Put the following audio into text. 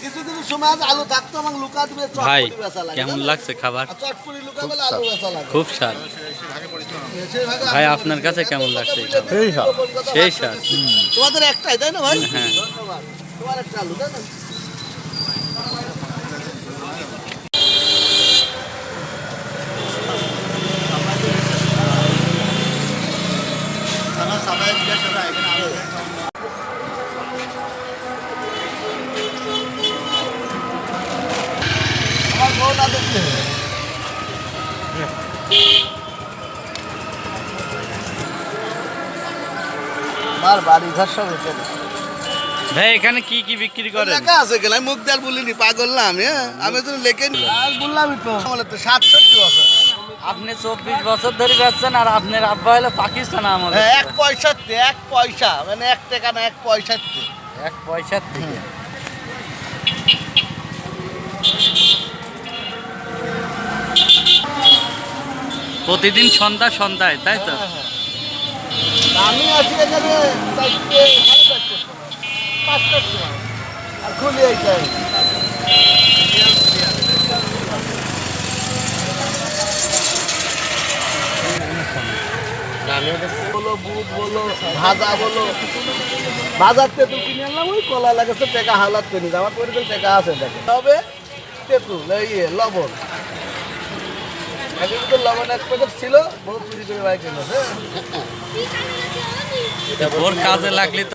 কিছু কিছু সময় আলু থাকতো আমার লুকা দিবে ভাই চটপটি বেচা লাগে কেমন লাগছে খাবার? খুব স্বাদ। ভাই, আপনার কাছে কেমন লাগছে সেই স্বাদ। সেই স্বাদ। তোমাদের একটাই তাই না ভাই? হ্যাঁ। ধন্যবাদ। তোমার একটা আলু তাই না? আমার আমার বাড়ি ঘর সব এখানে ভাই এখানে কি কি বিক্রি করেন? লেখা আছে কেন আমি মুখ দেয়ার বলিনি পাগল না আমি হ্যাঁ? আমি তো লেখে বললামই তো। বলে তো সাতষট্টি বছর। আপনি চব্বিশ বছর ধরে বেচছেন আর আপনার আব্বা হলো পাকিস্তান আমাদের হ্যাঁ এক পয়সাতে এক পয়সা মানে এক টাকা না এক পয়সাতে এক পয়সার থেকে প্রতিদিন সন্ধ্যা সন্ধ্যায় তাই তো? হ্যাঁ। আমি আছি এখানে চারটে, সাড়ে চারটের সময়, পাঁচটার সময়। আর বলো বুট, বলো ভাজা, বলো। বাজার কিনে আনলাম, ওই কলা টেকা হালাত আমার আছে তবে তেঁতুল, এই লবণ। ছিল বাইক ওর কাজে